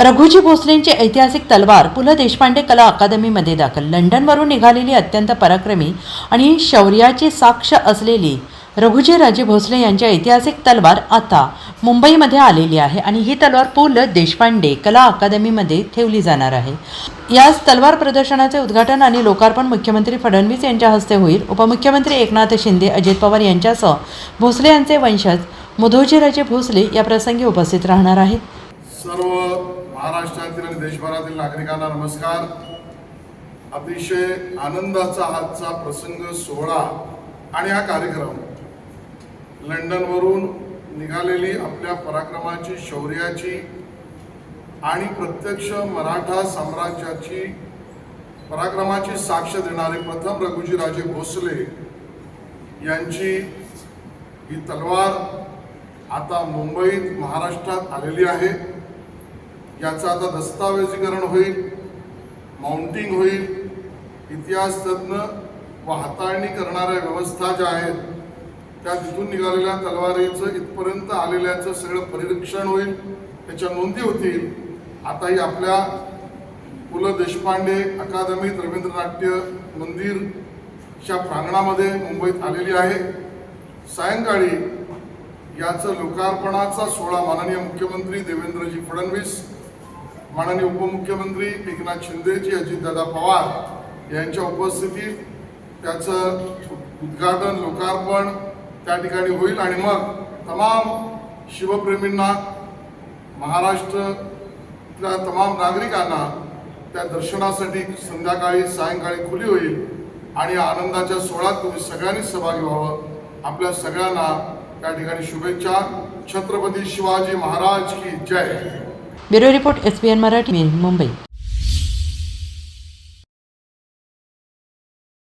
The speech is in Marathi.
रघुजी भोसलेंची ऐतिहासिक तलवार पु ल देशपांडे कला अकादमीमध्ये दाखल. लंडनवरून निघालेली अत्यंत पराक्रमी आणि शौर्याची साक्ष असलेली रघुजी राजे भोसले यांची ऐतिहासिक तलवार आता मुंबईमध्ये आलेली आहे आणि ही तलवार पु ल देशपांडे कला अकादमीमध्ये ठेवली जाणार आहे. याच तलवार प्रदर्शनाचे उद्घाटन आणि लोकार्पण मुख्यमंत्री फडणवीस यांच्या हस्ते होईल. उपमुख्यमंत्री एकनाथ शिंदे अजित पवार यांच्यासह भोसले यांचे वंशज मुधोजीराजे भोसले या प्रसंगी उपस्थित राहणार आहेत. सर्व महाराष्ट्रातील आणि देशभरातील नागरिकांना नमस्कार. अतिशय आनंदाचा आजचा प्रसंग सोहळा आणि हा कार्यक्रम लंडनवरून निघालेली आपल्या पराक्रमाची शौर्याची आणि प्रत्यक्ष मराठा साम्राज्याची पराक्रमाची साक्ष देणारे प्रथम रघुजीराजे भोसले यांची ही तलवार आता मुंबईत महाराष्ट्रात आलेली आहे. याचं आता दस्तावेजीकरण होईल माउंटिंग होईल. इतिहास तज्ज्ञ व हाताळणी करणाऱ्या व्यवस्था ज्या आहेत त्या तिथून निघालेल्या तलवारीचं इथपर्यंत आलेल्याचं सगळं परिरक्षण होईल त्याच्या नोंदी होतील. आताही आपल्या पु ल देशपांडे अकादमीत रवींद्रनाट्य मंदिरच्या प्रांगणामध्ये मुंबईत आलेली आहे. सायंकाळी याचं लोकार्पणाचा सोहळा माननीय मुख्यमंत्री देवेंद्रजी फडणवीस माननीय उपमुख्यमंत्री एकनाथ शिंदेजी अजितदादा पवार यांच्या उपस्थितीत त्याचं उद्घाटन लोकार्पण त्या ठिकाणी होईल. आणि मग तमाम शिवप्रेमींना महाराष्ट्रातल्या तमाम नागरिकांना त्या दर्शनासाठी संध्याकाळी सायंकाळी खुली होईल. आणि आनंदाच्या सोहळ्यात तुम्ही सगळ्यांनी सहभागी व्हावं. आपल्या सगळ्यांना त्या ठिकाणी शुभेच्छा. छत्रपती शिवाजी महाराज की जय. Bureau report S P N Marathi Mumbai.